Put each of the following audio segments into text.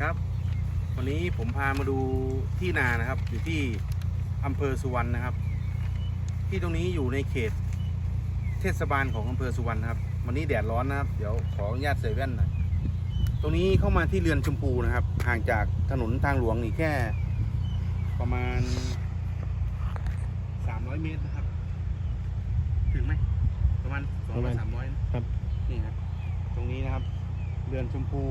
ครับ วันนี้ผมพามาดูที่นานะครับ อยู่ที่อำเภอสุวรรณนะครับ ที่ตรงนี้อยู่ในเขต เทศบาลของอำเภอสุวรรณนะครับ วันนี้แดดร้อนนะครับ เดี๋ยวขออนุญาตใส่แว่นหน่อยตรงนี้เข้ามาที่เรือนชมพูนะครับ ห่างจากถนนทางหลวงนี่แค่ ประมาณ 300 เมตรนะครับ ถึงไหมประมาณสองประร้มาอยณสามร้อยครับนี่ครับ ตรงนี้นะครับ เรือนชมพู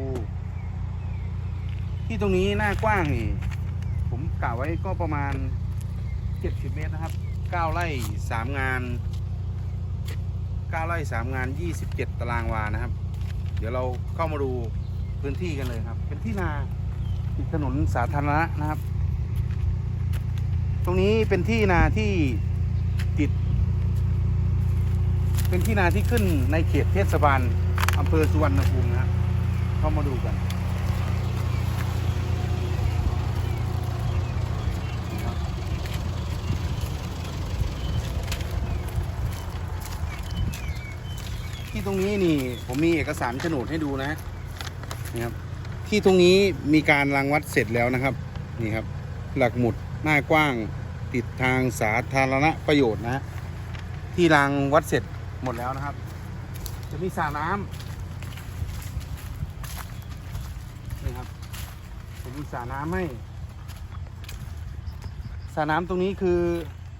ที่ตรงนี้หน้ากว้างนี่ผมกะไว้ก็ประมาณ 70 เมตรนะครับ 9 ไร่ 3 งาน 9 ไร่ 3 งาน 27 ตารางวานะครับ เดี๋ยวเราเข้ามาดูพื้นที่กันเลยครับ เป็นที่นาติดถนนสาธารณะนะครับ ตรงนี้เป็นที่นาที่ติด เป็นที่นาที่ขึ้นในเขตเทศบาลอำเภอสุวรรณภูมินะครับ เข้ามาดูกันนะครับ ที่ตรงนี้นี่ผมมีเอกสารโฉนดให้ดูนะนี่ครับที่ตรงนี้มีการรังวัดเสร็จแล้วนะครับนี่ครับ หลักหมุดหน้ากว้างติดทางสาธารณประโยชน์นะที่รางวัดเสร็จหมดแล้วนะครับ จะมีสระน้ำนี่ครับจะมีสระน้ำให้สระน้ำตรงนี้คือ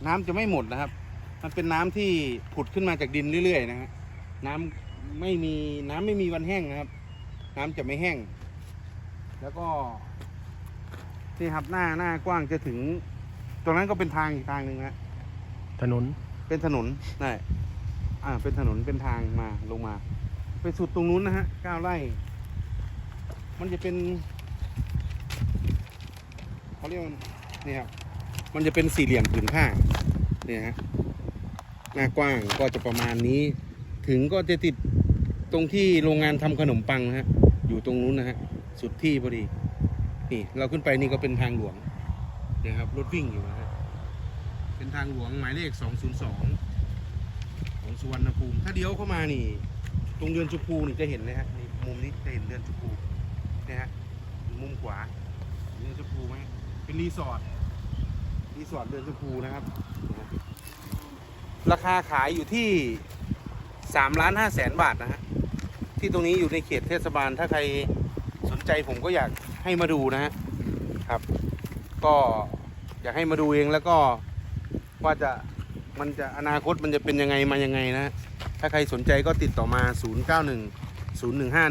น้ำจะไม่หมดนะครับ มันเป็นน้ำที่ผุดขึ้นมาจากดินเรื่อยๆนะฮะ น้ำไม่มีน้ำไม่มีวันแห้งนะครับ น้ำจะไม่แห้ง แล้วก็นี่ครับหน้าหน้ากว้างจะถึง ตรงนั้นก็เป็นทางอีกทางหนึ่งนะถนนเป็นถนนนั่นแหละอ่า เป็นถนนเป็นทางมาลงมา ไปสุดตรงนู้นนะฮะเก้าไร่มันจะเป็นเขาเรียกว่านี่ครับมันจะเป็นสี่เหลี่ยมผืนผ้าเนี่ยฮะหน้ากว้างก็จะประมาณนี้ ถึงก็จะติดตรงที่โรงงานทำขนมปังนะฮะ อยู่ตรงนู้นนะฮะ สุดที่พอดี นี่เราขึ้นไปนี่ก็เป็นทางหลวงนี่ยครับ รถวิ่งอยู่นะฮะ เป็นทางหลวงหมายเลข 202 ของสุวรรณภูมิ ถ้าเลี้ยวเข้ามานี่ ตรงเรือนชมพูนี่จะเห็นเลยฮะนี่มุมนี้จะเห็นเรือนชมพูนี่ยฮะ มุมขวาเรือนชมพูไหมเป็นรีสอร์ท รีสอร์ทเรือนชมพูนะครับ ราคาขายอยู่ที่ 3ล้าน5แสนบาทนะฮะที่ตรงนี้อยู่ในเขตเทศบาลถ้าใครสนใจผมก็อยากให้มาดูนะฮะครับ ก็อยากให้มาดูเองแล้วก็ว่าจะมันจะอนาคตมันจะเป็นยังไงมายังไงนะ ถ้าใครสนใจก็ติดต่อมา 091 015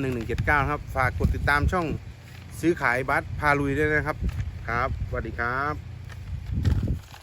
1179 ครับ ฝากกดติดตามช่องซื้อขายบัสพาลุยด้วยนะครับ ครับสวัสดีครับ